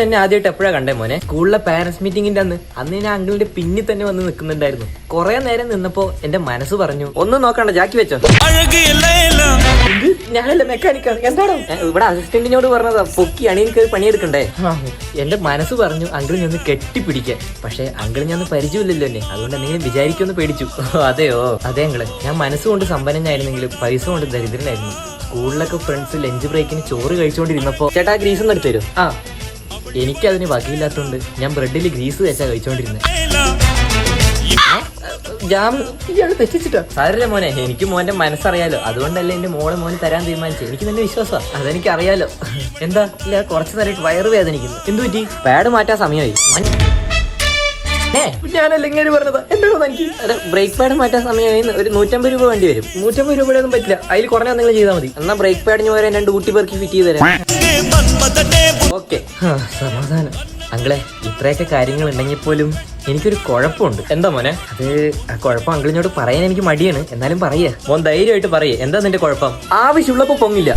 എന്നെ ആദ്യമായിട്ട് എപ്പോഴാ കണ്ടേ മോനെ? സ്കൂളിലെ പാരന്റ്സ് മീറ്റിംഗിന്റെ അന്ന്. അന്ന് ഞാൻ അങ്കിളിന്റെ പിന്നിൽ തന്നെ വന്ന് നിൽക്കുന്നുണ്ടായിരുന്നു. കുറെ നേരം നിന്നപ്പോ എന്റെ മനസ്സ് പറഞ്ഞു ഒന്നും നോക്കണ്ട ജാക്കി വെച്ചോ. ഞാനല്ലേ മെക്കാനിക്കാണ് എന്താണോ ഇവിടെ അസിസ്റ്റന്റിനോട് പറഞ്ഞതാ പൊക്കി അണിയിൽ പണിയെടുക്കണ്ടേ? ആ, എന്റെ മനസ്സ് പറഞ്ഞു അങ്കിൾ ഞാൻ കെട്ടിപ്പിടിക്കാൻ. പക്ഷെ അങ്കിൾ ഞാൻ പരിചയമില്ലല്ലോ എന്നെ. അതുകൊണ്ട് എന്തെങ്കിലും വിചാരിക്കുമെന്ന് പേടിച്ചു. അതെയോ? അതെ അങ്കിൾ ഞാൻ മനസ്സുകൊണ്ട് സമ്പന്നനായിരുന്നെങ്കിലും പൈസ കൊണ്ട് ദരിദ്രനായിരുന്നു. സ്കൂളിലൊക്കെ ഫ്രണ്ട്സ് ലഞ്ച് ബ്രേക്കിന് ചോറ് കഴിച്ചുകൊണ്ടിരുന്നപ്പോ ചേട്ടാ ഗ്രീസ് ഒന്ന് എടുത്തു തരും ആ. എനിക്കതിന് വകയില്ലാത്തോണ്ട് ഞാൻ ബ്രെഡിൽ ഗ്രീസ് വെച്ചാ കഴിച്ചോണ്ടിരുന്നത് ജാം. ഇയാൾ തെറ്റിച്ചിട്ടോ? സാരല്ല മോനെ എനിക്ക് മോന്റെ മനസ്സറിയാലോ. അതുകൊണ്ടല്ലേ എന്റെ മോളെ മോനെ തരാൻ തീരുമാനിച്ചു. എനിക്ക് തന്നെ വിശ്വാസമാണ് അതെനിക്ക് അറിയാലോ എന്താ? ഇല്ല കുറച്ച് നേരമായിട്ട് വയറ് വേദനിക്കുന്നു. എന്തു പറ്റി? പാഡ് മാറ്റാൻ സമയമായി. ഞാനല്ല ഇങ്ങനെ പറഞ്ഞത്? എന്താണോ എനിക്ക് അതെ ബ്രേക്ക് പാഡ് മാറ്റാൻ സമയമായി ഒരു നൂറ്റമ്പത് രൂപ വേണ്ടി വരും. നൂറ്റമ്പത് രൂപയുടെ ഒന്നും പറ്റില്ല. അതിൽ കുറഞ്ഞ എന്തെങ്കിലും ചെയ്താൽ മതി. എന്നാ ബ്രേക്ക് പാഡിന് വരെ രണ്ട് ഊട്ടി പെറുക്കി ഫിറ്റ് ചെയ്ത് തരാം. ഓക്കെ. സമാധാനം. അങ്കിളെ ഇത്രയൊക്കെ കാര്യങ്ങൾ ഉണ്ടെങ്കിൽ പോലും എനിക്കൊരു കുഴപ്പമുണ്ട്. എന്താ മോനെ? അത് ആ കുഴപ്പം അങ്കിളിനോട് പറയാൻ എനിക്ക് മടിയാണ്. എന്നാലും പറയേ മോൻ ധൈര്യമായിട്ട് പറയേ. എന്താ നിന്റെ കുഴപ്പം? ആവശ്യമുള്ളപ്പോ പൊങ്ങില്ല.